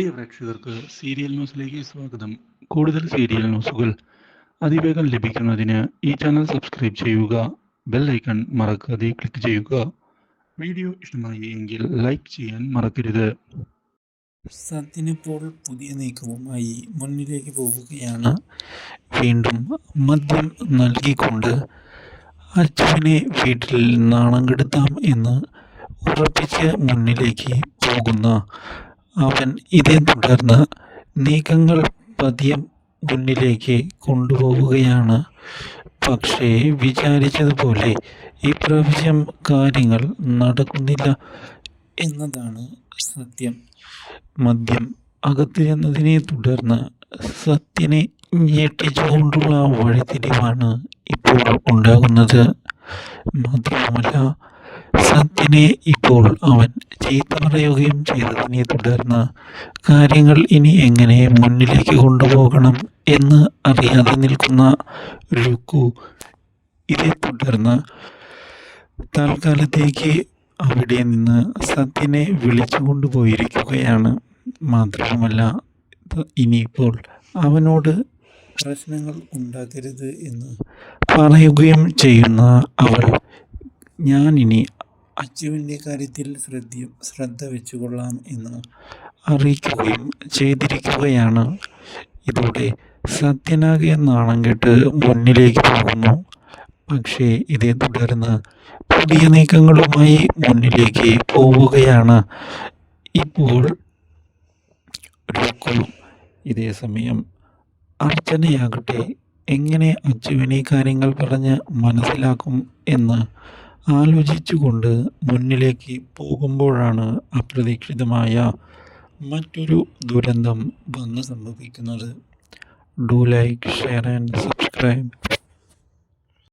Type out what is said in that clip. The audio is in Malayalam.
പ്രിയ പ്രേക്ഷകർക്ക് സീരിയൽ ന്യൂസിലേക്ക് സ്വാഗതം. കൂടുതൽ സീരിയൽ ന്യൂസുകൾ അതിവേഗം ലഭിക്കുന്നതിന് ഈ ചാനൽ സബ്സ്ക്രൈബ് ചെയ്യുക ബെൽ ഐക്കൺ മറക്കാതെ ക്ലിക്ക് ചെയ്യുക. വീഡിയോ ഇഷ്ടമായി എങ്കിൽ ലൈക്ക് ചെയ്യാൻ മറക്കരുത്. സത്യനിപ്പോൾ പുതിയ നീക്കവുമായി മുന്നിലേക്ക് പോവുകയാണ്. വീണ്ടും മദ്യം നൽകിക്കൊണ്ട് അച്ഛനെ വീട്ടിൽ നാണം കെടുത്താം എന്ന് ഉറപ്പിച്ച് മുന്നിലേക്ക് പോകുന്ന അവൻ ഇതേ തുടർന്ന് നീക്കങ്ങൾ പതിയെ മുന്നിലേക്ക് കൊണ്ടുപോവുകയാണ്. പക്ഷേ വിചാരിച്ചതുപോലെ ഇപ്രാവശ്യം കാര്യങ്ങൾ നടക്കുന്നില്ല എന്നതാണ് സത്യം. മദ്യം അകത്തിരുന്നതിനെ തുടർന്ന് സത്യനെ ഞെട്ടിച്ചുകൊണ്ടുള്ള വഴിത്തിരിവാണ് ഇപ്പോൾ ഉണ്ടാകുന്നത്. മാത്രമല്ല സത്യനെ ഇപ്പോൾ അവൻ ചീത്ത പറയുകയും ചെയ്തതിനെ തുടർന്ന് കാര്യങ്ങൾ ഇനി എങ്ങനെ മുന്നിലേക്ക് കൊണ്ടുപോകണം എന്ന് അറിയാതെ നിൽക്കുന്ന രുക്കു ഇതേ തുടർന്ന് തൽക്കാലത്തേക്ക് അവിടെ നിന്ന് സത്യനെ വിളിച്ചു കൊണ്ടുപോയിരിക്കുകയാണ്. മാത്രവുമല്ല ഇനിയിപ്പോൾ അവനോട് പ്രശ്നങ്ങൾ ഉണ്ടാക്കരുത് എന്ന് പറയുകയും ചെയ്യുന്ന അവൾ ഞാനിനി അച്ചുവിന്റെ കാര്യത്തിൽ ശ്രദ്ധ ശ്രദ്ധ വെച്ചുകൊള്ളാം എന്ന് അറിയിക്കുകയും ചെയ്തിരിക്കുകയാണ്. ഇതോടെ സത്യനാഗ നാണം കെട്ട് മുന്നിലേക്ക് പോകുന്നു. പക്ഷേ ഇതേ തുടർന്ന് പുതിയ നീക്കങ്ങളുമായി മുന്നിലേക്ക് പോവുകയാണ്. ഇപ്പോൾ ഇതേ സമയം അർച്ചനയാകട്ടെ എങ്ങനെ അച്ചുവിനെ കാര്യങ്ങൾ പറഞ്ഞ് മനസ്സിലാക്കും എന്ന് ആലോചിച്ചുകൊണ്ട് മുന്നിലേക്ക് പോകുമ്പോഴാണ് അപ്രതീക്ഷിതമായ മറ്റൊരു ദുരന്തം വന്ന് സംഭവിക്കുന്നത്. Do like share and subscribe